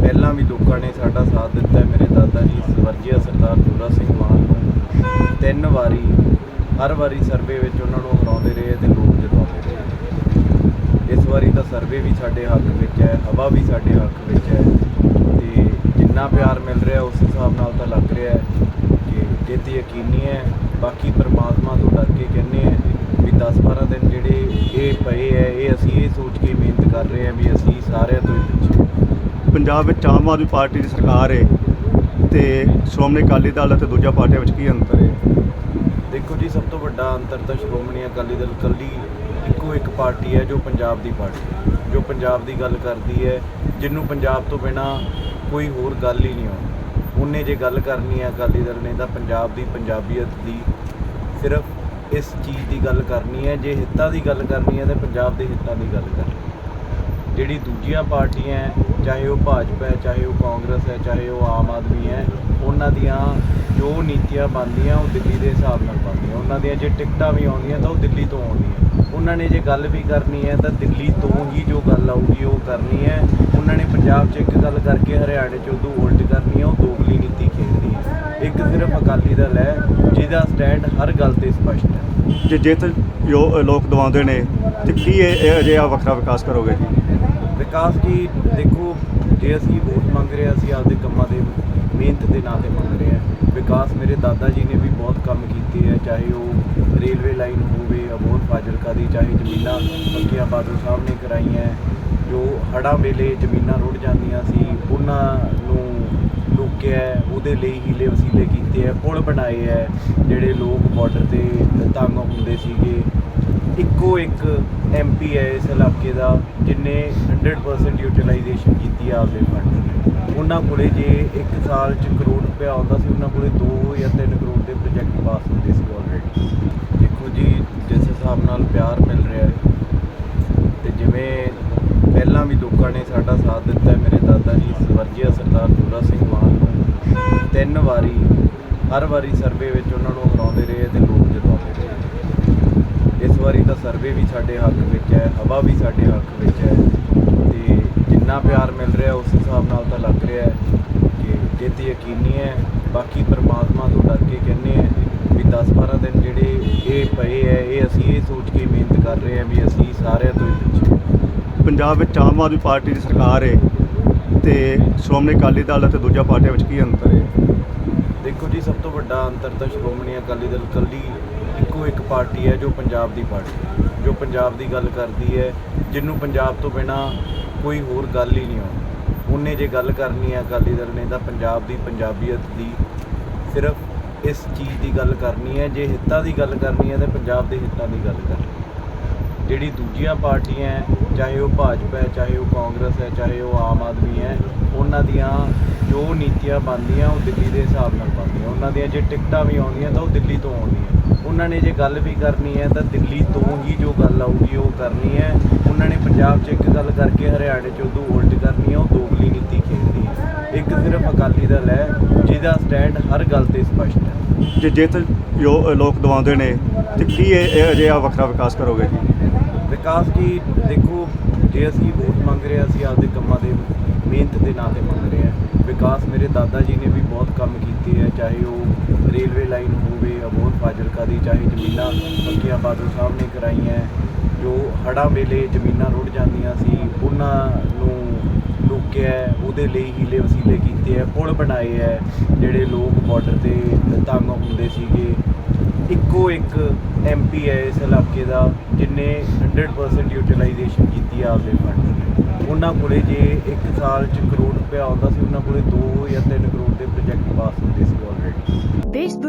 ਪਹਿਲਾਂ ਵੀ ਲੋਕਾਂ ਨੇ ਸਾਡਾ ਸਾਥ ਦਿੱਤਾ ਹੈ। ਮੇਰੇ ਦਾਦਾ ਜੀ ਸਵਰਜੀਆ ਸਰਦਾਰ ਜੋਰਾ ਸਿੰਘ ਮਾਨ ਨੂੰ ਤਿੰਨ ਵਾਰੀ, ਹਰ ਵਾਰੀ ਸਰਵੇ ਵਿੱਚ ਉਹਨਾਂ ਨੂੰ ਹਰਾਉਂਦੇ ਰਹੇ ਤੇ ਲੋਕ ਜਿਤਾਉਂਦੇ ਰਹੇ। ਇਸ ਵਾਰੀ ਤਾਂ ਸਰਵੇ ਵੀ ਸਾਡੇ ਹੱਕ ਵਿੱਚ ਹੈ, ਹਵਾ ਵੀ ਸਾਡੇ ਹੱਕ ਵਿੱਚ ਹੈ ਤੇ ਜਿੰਨਾ ਪਿਆਰ ਮਿਲ ਰਿਹਾ ਉਸ ਹਿਸਾਬ ਨਾਲ ਤਾਂ ਲੱਗ ਰਿਹਾ ਹੈ ਕਿ ਜਿੱਤ ਯਕੀਨੀ ਹੈ। ਬਾਕੀ ਪਰਮਾਤਮਾ ਤੋਂ ਡਰ ਕੇ ਕਹਿੰਦੇ ਆ ਵੀ 10-12 ਦਿਨ ਜਿਹੜੇ ਇਹ ਪਏ ਹੈ, ਇਹ ਅਸੀਂ ਇਹ ਸੋਚ ਕੇ ਮਿਹਨਤ ਕਰ ਰਹੇ ਆ ਵੀ ਅਸੀਂ ਸਾਰਿਆਂ ਤੋਂ ਪਿੱਛੇ ਪੰਜਾਬ ਵਿੱਚ ਆਮ ਆਦਮੀ ਪਾਰਟੀ ਦੀ ਸਰਕਾਰ ਹੈ ਤੇ ਸ਼੍ਰੋਮਣੀ ਅਕਾਲੀ ਦਲ ਅਤੇ ਦੂਜਾ ਪਾਰਟੀਆਂ ਵਿੱਚ ਕੀ ਅੰਤਰ ਹੈ ਦੇਖੋ ਜੀ, ਸਭ ਤੋਂ ਵੱਡਾ ਅੰਤਰ ਤਾਂ ਸ਼੍ਰੋਮਣੀ ਅਕਾਲੀ ਦਲ ਕੱਲੀ ਇੱਕੋ ਇੱਕ ਪਾਰਟੀ ਹੈ ਜੋ ਪੰਜਾਬ ਦੀ ਪਾਰਟੀ ਹੈ। ਜੋ ਪੰਜਾਬ ਦੀ ਗੱਲ ਕਰਦੀ ਹੈ, ਜਿਹਨੂੰ ਪੰਜਾਬ ਤੋਂ ਬਿਨਾ ਕੋਈ ਹੋਰ ਗੱਲ ਹੀ ਨਹੀਂ ਆਉਂਦੀ। ਉਹਨੇ ਜੇ ਗੱਲ ਕਰਨੀ ਹੈ ਅਕਾਲੀ ਦਲ ਨੇ, ਤਾਂ ਪੰਜਾਬ ਦੀ ਪੰਜਾਬੀਅਤ ਦੀ ਸਿਰਫ ਇਸ ਚੀਜ਼ ਦੀ ਗੱਲ ਕਰਨੀ ਹੈ, ਜੇ ਹਿੱਤਾਂ ਦੀ ਗੱਲ ਕਰਨੀ ਹੈ, ਤਾਂ ਪੰਜਾਬ ਦੇ ਹਿੱਤਾਂ ਦੀ ਗੱਲ ਕਰਨੀ ਹੈ। ਜਿਹੜੀ ਦੂਜੀਆਂ ਪਾਰਟੀਆਂ ਹੈ, ਚਾਹੇ ਉਹ ਭਾਜਪਾ ਹੈ ਚਾਹੇ ਉਹ ਕਾਂਗਰਸ ਹੈ ਚਾਹੇ ਉਹ ਆਮ ਆਦਮੀ ਹੈ ਉਹਨਾਂ ਦੀਆਂ ਜੋ ਨੀਤੀਆਂ ਬਣਦੀਆਂ ਉਹ ਦਿੱਲੀ ਦੇ ਹਿਸਾਬ ਨਾਲ ਬਣਦੀਆਂ। ਉਹਨਾਂ ਦੀਆਂ ਜੇ ਟਿਕਟਾਂ ਵੀ ਆਉਂਦੀਆਂ ਤਾਂ ਉਹ ਦਿੱਲੀ ਤੋਂ ਆਉਂਦੀਆਂ। ਉਹਨਾਂ ਨੇ ਜੇ ਗੱਲ ਵੀ ਕਰਨੀ ਹੈ ਤਾਂ ਦਿੱਲੀ ਤੋਂ ਹੀ ਜੋ ਗੱਲ ਆਊਗੀ ਉਹ ਕਰਨੀ ਹੈ। ਉਹਨਾਂ ਨੇ ਪੰਜਾਬ 'ਚ ਇੱਕ ਗੱਲ ਕਰਕੇ ਹਰਿਆਣੇ 'ਚ ਉਦੋਂ ਉਲਟ ਕਰਨੀ ਹੈ ਉਹ ਦੋਗਲੀ ਨੀਤੀ ਖੇਡਣੀ ਹੈ। ਇੱਕ ਸਿਰਫ ਅਕਾਲੀ ਦਲ ਹੈ ਜਿਹਦਾ ਸਟੈਂਡ ਹਰ ਗੱਲ ਤੇ ਸਪਸ਼ਟ ਹੈ। ਜੇ ਜਿੱਤ ਜੋ ਲੋਕ ਦਵਾਉਂਦੇ ਨੇ ਤੇ ਕੀ ਇਹ ਇਹ ਅਜਿਹਾ ਵੱਖਰਾ ਵਿਕਾਸ ਕਰੋਗੇ ਜੀ? ਵਿਕਾਸ ਜੀ, ਦੇਖੋ, ਜੇ ਅਸੀਂ ਵੋਟ ਮੰਗ ਰਹੇ ਹਾਂ, ਅਸੀਂ ਆਪਦੇ ਕੰਮਾਂ ਦੇ, ਮਿਹਨਤ ਦੇ ਨਾਂ ਤੇ ਮੰਗ ਰਹੇ ਹਾਂ। ਵਿਕਾਸ ਮੇਰੇ ਦਾਦਾ ਜੀ ਨੇ ਵੀ ਬਹੁਤ ਕੰਮ ਕੀਤੇ ਹੈ ਚਾਹੇ ਉਹ ਰੇਲਵੇ ਲਾਈਨ ਹੋਵੇ ਅਬੋਹਰ ਫਾਜ਼ਿਲਕਾ ਦੀ, ਚਾਹੇ ਜ਼ਮੀਨਾਂ ਪੱਕੀਆਂ ਬਾਦਲ ਸਾਹਿਬ ਨੇ ਕਰਾਈਆਂ, ਜੋ ਹੜ੍ਹਾਂ ਵੇਲੇ ਜ਼ਮੀਨਾਂ ਰੁੜ ਜਾਂਦੀਆਂ ਸੀ, ਉਹਨਾਂ ਨੂੰ ਰੋਕਿਆ ਉਹਦੇ ਲਈ ਹੀਲੇ ਵਸੀਲੇ ਕੀਤੇ ਹੈ, ਪੁਲ ਬਣਾਏ ਹੈ, ਜਿਹੜੇ ਲੋਕ ਬਾਰਡਰ ਤੇ ਤੰਗ ਹੁੰਦੇ ਸੀਗੇ। ਇੱਕੋ ਇੱਕ ਐਮਪੀ ਹੈ ਇਸ ਇਲਾਕੇ ਦਾ, ਜਿਨੇ 100% ਯੂਟਿਲਾਈਜੇਸ਼ਨ ਕੀਤੀ ਹੈ ਆਪਦੇ ਫੰਡ ਦੀ ਉਹਨਾਂ ਕੋਲੇ ਜੇ ਇੱਕ ਸਾਲ ਚ ਕਰੋੜ ਰੁਪਇਆ ਆਉਂਦਾ ਸੀ, ਉਹਨਾਂ ਕੋਲੇ 2 ਜਾਂ 3 ਕਰੋੜ ਦੇ ਪ੍ਰੋਜੈਕਟ ਪਾਸ ਹੁੰਦੇ ਸੀ ਆਲਰੇਡੀ ਦੇਖੋ ਜੀ, ਜਿਸ ਹਿਸਾਬ ਨਾਲ ਪਿਆਰ ਮਿਲ ਰਿਹਾ ਹੈ, ਤੇ ਜਿਵੇਂ ਪਹਿਲਾਂ ਵੀ ਲੋਕਾਂ ਨੇ ਸਾਡਾ ਸਾਥ ਦਿੱਤਾ ਹੈ, ਮੇਰੇ ਦਾਦਾ ਜੀ ਸਵਰਗੀय ਸਰਦਾਰ ਦੂਰਾ ਸਿੰਘ ਮਾਨ ਨੂੰ, ਤਿੰਨ ਵਾਰੀ, ਹਰ ਵਾਰੀ ਸਰਵੇ ਵਿੱਚ ਉਹਨਾਂ ਨੂੰ ਹਰਾਉਂਦੇ ਰਹੇ ਤੇ ਲੋਕ ਜਿਤਾਉਂਦੇ ਰਹੇ ਇਸ ਵਾਰੀ ਤਾਂ ਸਰਵੇ ਵੀ ਸਾਡੇ ਹੱਕ ਵਿੱਚ ਹੈ ਹਵਾ ਵੀ ਸਾਡੇ ਹੱਕ ਵਿੱਚ ਹੈ ਤੇ ਜਿੰਨਾ ਪਿਆਰ ਮਿਲ ਰਿਹਾ ਉਸ ਹਿਸਾਬ ਨਾਲ ਤਾਂ ਲੱਗ ਰਿਹਾ ਹੈ ਕਿ ਜਿੱਤ ਯਕੀਨੀ ਹੈ। ਬਾਕੀ ਪ੍ਰਮਾਤਮਾ ਤੋਂ ਡਰ ਕੇ ਕਹਿੰਦੇ ਆ ਵੀ 10-12 ਦਿਨ ਜਿਹੜੇ ਇਹ ਪਏ ਹੈ ਇਹ ਅਸੀਂ ਇਹ ਸੋਚ ਕੇ ਮਿਹਨਤ ਕਰ ਰਹੇ ਹਾਂ ਵੀ ਅਸੀਂ ਸਾਰਿਆਂ ਤੋਂ ਪਿੱਛੇ ਪੰਜਾਬ ਵਿੱਚ ਆਮ ਆਦਮੀ ਪਾਰਟੀ ਦੀ ਸਰਕਾਰ ਹੈ ਤੇ ਸ਼੍ਰੋਮਣੀ ਅਕਾਲੀ ਦਲ ਅਤੇ ਦੂਜਾ ਪਾਰਟੀਆਂ ਵਿੱਚ ਕੀ ਅੰਤਰ ਹੈ? ਦੇਖੋ ਜੀ ਸਭ ਤੋਂ ਵੱਡਾ ਅੰਤਰ ਤਾਂ ਸ਼੍ਰੋਮਣੀ ਅਕਾਲੀ ਦਲ ਕੱਲੀ ਇੱਕੋ ਇੱਕ ਪਾਰਟੀ ਹੈ ਜੋ ਪੰਜਾਬ ਦੀ ਪਾਰਟੀ ਹੈ ਜੋ ਪੰਜਾਬ ਦੀ ਗੱਲ ਕਰਦੀ ਹੈ ਜਿਹਨੂੰ ਪੰਜਾਬ ਤੋਂ ਬਿਨਾ ਕੋਈ ਹੋਰ ਗੱਲ ਹੀ ਨਹੀਂ ਆਉਂਦੀ। ਉਹਨੇ ਜੇ ਗੱਲ ਕਰਨੀ ਹੈ ਅਕਾਲੀ ਦਲ ਨੇ ਤਾਂ ਪੰਜਾਬ ਦੀ ਪੰਜਾਬੀਅਤ ਦੀ ਸਿਰਫ ਇਸ ਚੀਜ਼ ਦੀ ਗੱਲ ਕਰਨੀ ਹੈ ਜੇ ਹਿੱਤਾਂ ਦੀ ਗੱਲ ਕਰਨੀ ਹੈ ਤਾਂ ਪੰਜਾਬ ਦੇ ਹਿੱਤਾਂ ਦੀ ਗੱਲ ਕਰਨੀ ਹੈ। ਜਿਹੜੀ ਦੂਜੀਆਂ ਪਾਰਟੀਆਂ ਹੈ, ਚਾਹੇ ਉਹ ਭਾਜਪਾ ਹੈ ਚਾਹੇ ਉਹ ਕਾਂਗਰਸ ਹੈ ਚਾਹੇ ਉਹ ਆਮ ਆਦਮੀ ਹੈ ਉਹਨਾਂ ਦੀਆਂ ਜੋ ਨੀਤੀਆਂ ਬਣਦੀਆਂ ਉਹ ਦਿੱਲੀ ਦੇ ਹਿਸਾਬ ਨਾਲ ਬਣਦੀਆਂ। ਉਹਨਾਂ ਦੀਆਂ ਜੇ ਟਿਕਟਾਂ ਵੀ ਆਉਂਦੀਆਂ ਤਾਂ ਉਹ ਦਿੱਲੀ ਤੋਂ ਆਉਂਦੀਆਂ। ਉਹਨਾਂ ਨੇ ਜੇ ਗੱਲ ਵੀ ਕਰਨੀ ਹੈ ਤਾਂ ਦਿੱਲੀ ਤੋਂ ਹੀ ਜੋ ਗੱਲ ਆਊਗੀ ਉਹ ਕਰਨੀ ਹੈ। ਉਹਨਾਂ ਨੇ ਪੰਜਾਬ 'ਚ ਇੱਕ ਗੱਲ ਕਰਕੇ ਹਰਿਆਣੇ 'ਚ ਉਦੋਂ ਉਲਟ ਕਰਨੀ ਹੈ ਉਹ ਦੋਗਲੀ ਨੀਤੀ ਖੇਡਣੀ ਹੈ। ਇੱਕ ਸਿਰਫ ਅਕਾਲੀ ਦਲ ਹੈ ਜਿਹਦਾ ਸਟੈਂਡ ਹਰ ਗੱਲ ਤੇ ਸਪਸ਼ਟ ਹੈ। ਜੇ ਜਿੱਤ ਜੋ ਲੋਕ ਦਵਾਉਂਦੇ ਨੇ ਤੇ ਕੀ ਇਹ ਅਜਿਹਾ ਵੱਖਰਾ ਵਿਕਾਸ ਕਰੋਗੇ ਜੀ? ਵਿਕਾਸ ਜੀ ਦੇਖੋ ਜੇ ਅਸੀਂ ਵੋਟ ਮੰਗ ਰਹੇ ਅਸੀਂ ਆਪਦੇ ਕੰਮਾਂ ਦੇ ਮਿਹਨਤ ਦੇ ਨਾਂ ਤੇ ਮੰਗ ਰਹੇ ਹਾਂ। ਵਿਕਾਸ ਮੇਰੇ ਦਾਦਾ ਜੀ ਨੇ ਵੀ ਬਹੁਤ ਕੰਮ ਕੀਤੇ ਹੈ ਚਾਹੇ ਉਹ ਰੇਲਵੇ ਲਾਈਨ ਹੋਵੇ ਅਬੋਹਰ ਫਾਜ਼ਿਲਕਾ ਦੀ, ਚਾਹੇ ਜ਼ਮੀਨਾਂ ਪੱਕੀਆਂ ਬਾਦਲ ਸਾਹਿਬ ਨੇ ਕਰਾਈਆਂ, ਜੋ ਹੜ੍ਹਾਂ ਵੇਲੇ ਜ਼ਮੀਨਾਂ ਰੁੜ ਜਾਂਦੀਆਂ ਸੀ, ਉਹਨਾਂ ਨੂੰ ਰੋਕਿਆ ਉਹਦੇ ਲਈ ਹੀਲੇ ਵਸੀਲੇ ਕੀਤੇ ਹੈ, ਪੁਲ ਬਣਾਏ ਹੈ, ਜਿਹੜੇ ਲੋਕ ਬਾਰਡਰ ਤੇ ਤੰਗ ਹੁੰਦੇ ਸੀਗੇ। ਇੱਕੋ ਇੱਕ ਐਮਪੀ ਹੈ ਇਸ ਇਲਾਕੇ ਦਾ, ਜਿਨੇ 100% ਯੂਟਿਲਾਈਜੇਸ਼ਨ ਕੀਤੀ ਹੈ ਆਪਦੇ ਫੰਡ ਦੀ ਉਹਨਾਂ ਕੋਲੇ ਜੇ ਇੱਕ ਸਾਲ ਚ ਕਰੋੜ ਰੁਪਇਆ ਆਉਂਦਾ ਸੀ, ਉਹਨਾਂ ਕੋਲੇ 2 ਜਾਂ 3 ਕਰੋੜ ਦੇ ਪ੍ਰੋਜੈਕਟ ਪਾਸ ਹੁੰਦੇ ਸੀ ਆਲਰੇਡੀ